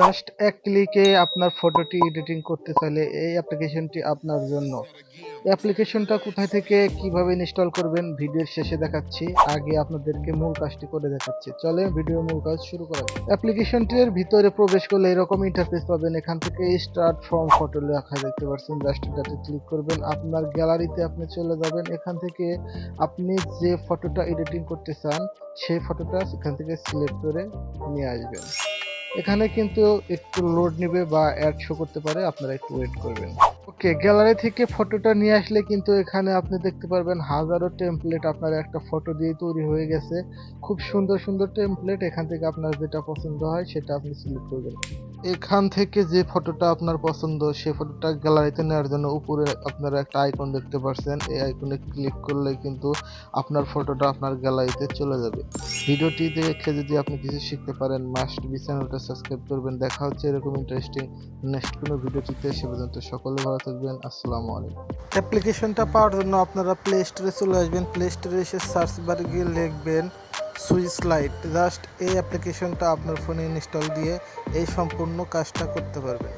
Just এক ক্লিকে আপনার ফটোটি এডিটিং করতে চাইলে এই অ্যাপ্লিকেশনটি আপনার জন্য। অ্যাপ্লিকেশনটা কোথায় থেকে কীভাবে ইনস্টল করবেন ভিডিওর শেষে দেখাচ্ছি। আগে আপনাদেরকে মূল কাজটি করে দেখাচ্ছি। চলে ভিডিও মূল কাজ শুরু করা অ্যাপ্লিকেশনটির ভিতরে প্রবেশ করলে এরকম ইন্টারফেস পাবেন। এখান থেকে স্টার্ট ফ্রম ফটো লেখা দেখতে পাচ্ছেন। জাস্ট এটাতে ক্লিক করবেন। আপনার গ্যালারিতে আপনি চলে যাবেন। এখান থেকে আপনি যে ফটোটা এডিটিং করতে চান, সেই ফটোটা এখান থেকে সিলেক্ট করে নিয়ে আসবেন। এখানে কিন্তু একটু লোড নেবে বা অ্যাড শো করতে পারে আপনারা একটু ওয়েট করবেন। ওকে, গ্যালারি থেকে ফটোটা নিয়ে আসলে কিন্তু এখানে আপনি দেখতে পারবেন হাজারো টেমপ্লেট আপনার একটা ফটো দিয়ে তৈরি হয়ে গেছে। খুব সুন্দর সুন্দর টেমপ্লেট এখান থেকে আপনার যেটা পছন্দ হয় সেটা আপনি সিলেক্ট করবেন। এখান থেকে যে ফটোটা আপনার পছন্দ সেই ফটোটা গ্যালারিতে নেওয়ার জন্য উপরে আপনারা একটা আইকন দেখতে পাচ্ছেন এই আইকনে ক্লিক করলে কিন্তু আপনার ফটোটা আপনার গ্যালারিতে চলে যাবে। ভিডিওটি দেখে যদি আপনি কিছু শিখতে পারেন মাস্ট বি চ্যানেলটা সাবস্ক্রাইব করবেন। দেখা হচ্ছে এরকম ইন্টারেস্টিং নেক্সট কোনো ভিডিওটিতে সে পর্যন্ত সকলে ভালো থাকবেন, আসসালামু আলাইকুম। অ্যাপ্লিকেশনটা পাওয়ার জন্য আপনারা প্লে স্টোরে চলে আসবেন। প্লে স্টোরে এসে সার্চ বারে গিয়ে লিখবেন সুইচ লাইট জাস্ট এই অ্যাপ্লিকেশনটা আপনার ফোনে ইনস্টল দিয়ে এই সম্পূর্ণ কাজটা করতে পারবেন।